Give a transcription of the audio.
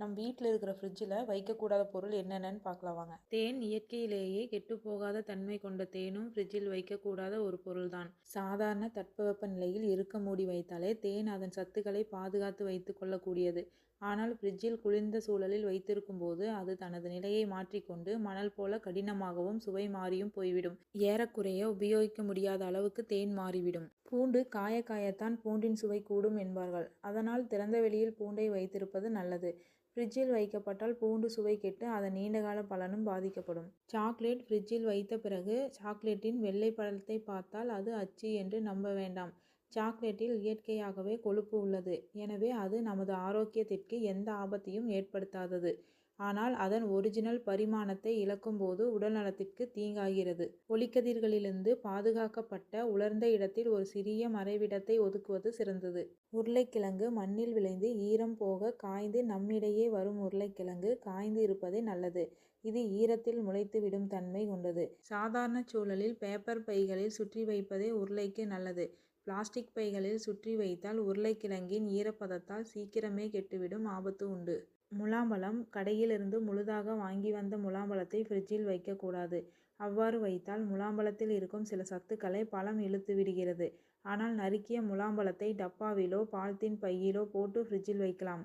நம் வீட்டில் இருக்கிற ஃப்ரிட்ஜில் வைக்கக்கூடாத பொருள் என்னென்னு பார்க்கலாம் வாங்க. தேன் இயற்கையிலேயே கெட்டுப்போகாத தன்மை கொண்ட தேனும் ஃப்ரிட்ஜில் வைக்கக்கூடாத ஒரு பொருள்தான். சாதாரண தட்பவெப்ப நிலையில் இருக்க மூடி வைத்தாலே தேன் அதன் சத்துக்களை பாதுகாத்து வைத்து கொள்ளக்கூடியது. ஆனால் ஃப்ரிட்ஜில் குளிர்ந்த சூழலில் வைத்திருக்கும் போது அது தனது நிலையை மாற்றிக்கொண்டு மணல் போல கடினமாகவும் சுவை மாறியும் போய்விடும். ஏறக்குறைய உபயோகிக்க முடியாத அளவுக்கு தேன் மாறிவிடும். பூண்டு காய காயத்தான் பூண்டின் சுவை கூடும் என்பார்கள். அதனால் திறந்த வெளியில் பூண்டை வைத்திருப்பது நல்லது. ஃப்ரிட்ஜில் வைக்கப்பட்டால் பூண்டு சுவை கெட்டு அதன் நீண்டகால பலனும் பாதிக்கப்படும். சாக்லேட் ஃப்ரிட்ஜில் வைத்த பிறகு சாக்லேட்டின் வெள்ளை பழத்தை பார்த்தால் அது அச்சு என்று நம்ப வேண்டாம். சாக்லேட்டில் இயற்கையாகவே கொழுப்பு உள்ளது. எனவே அது நமது ஆரோக்கியத்திற்கு எந்த ஆபத்தையும் ஏற்படுத்தாதது. ஆனால் அதன் ஒரிஜினல் பரிமாணத்தை இழக்கும்போது உடல்நலத்திற்கு தீங்காகிறது. ஒளிக்கதிர்களிலிருந்து பாதுகாக்கப்பட்ட உலர்ந்த இடத்தில் ஒரு சிறிய மறைவிடத்தை ஒதுக்குவது சிறந்தது. உருளைக்கிழங்கு மண்ணில் விளைந்து ஈரம் போக காய்ந்து நம்மிடையே வரும் உருளைக்கிழங்கு காய்ந்து இருப்பதே நல்லது. இது ஈரத்தில் முளைத்து விடும் தன்மை கொண்டது. சாதாரண சூழலில் பேப்பர் பைகளில் சுற்றி வைப்பதே உருளைக்கு நல்லது. பிளாஸ்டிக் பைகளில் சுற்றி வைத்தால் உருளைக்கிழங்கின் ஈரப்பதத்தால் சீக்கிரமே கெட்டுவிடும் ஆபத்து உண்டு. முலாம்பழம் கடையிலிருந்து முழுதாக வாங்கி வந்த முலாம்பழத்தை ஃப்ரிட்ஜில் வைக்கக்கூடாது. அவ்வாறு வைத்தால் முலாம்பழத்தில் இருக்கும் சில சத்துக்களை பழம் இழுத்து விடுகிறது. ஆனால் நறுக்கிய முலாம்பழத்தை டப்பாவிலோ பால்தீன் பையிலோ போட்டு ஃப்ரிட்ஜில் வைக்கலாம்.